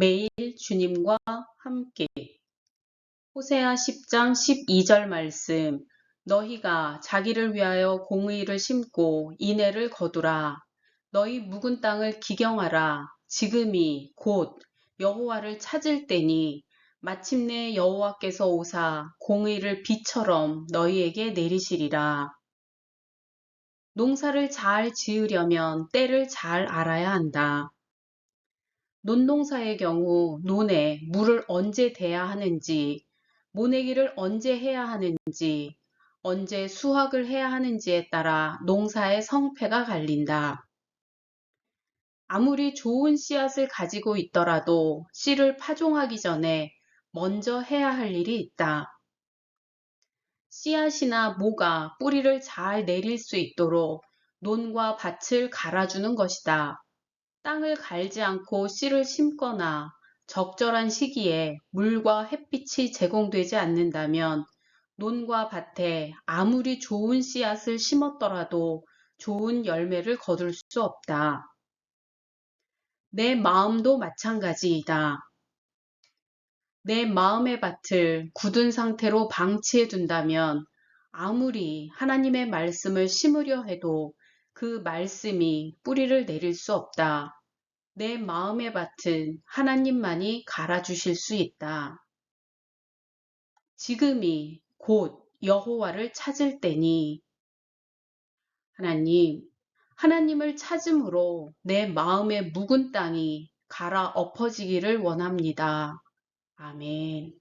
매일 주님과 함께 호세아 10장 12절 말씀 너희가 자기를 위하여 공의를 심고 인애를 거두라 너희 묵은 땅을 기경하라 지금이 곧 여호와를 찾을 때니 마침내 여호와께서 오사 공의를 비처럼 너희에게 내리시리라. 농사를 잘 지으려면 때를 잘 알아야 한다. 논농사의 경우 논에 물을 언제 대야 하는지, 모내기를 언제 해야 하는지, 언제 수확을 해야 하는지에 따라 농사의 성패가 갈린다. 아무리 좋은 씨앗을 가지고 있더라도 씨를 파종하기 전에 먼저 해야 할 일이 있다. 씨앗이나 모가 뿌리를 잘 내릴 수 있도록 논과 밭을 갈아주는 것이다. 땅을 갈지 않고 씨를 심거나 적절한 시기에 물과 햇빛이 제공되지 않는다면 논과 밭에 아무리 좋은 씨앗을 심었더라도 좋은 열매를 거둘 수 없다. 내 마음도 마찬가지이다. 내 마음의 밭을 굳은 상태로 방치해 둔다면 아무리 하나님의 말씀을 심으려 해도 그 말씀이 뿌리를 내릴 수 없다. 내 마음의 밭은 하나님만이 갈아주실 수 있다. 지금이 곧 여호와를 찾을 때니 하나님, 하나님을 찾음으로 내 마음의 묵은 땅이 갈아 엎어지기를 원합니다. 아멘.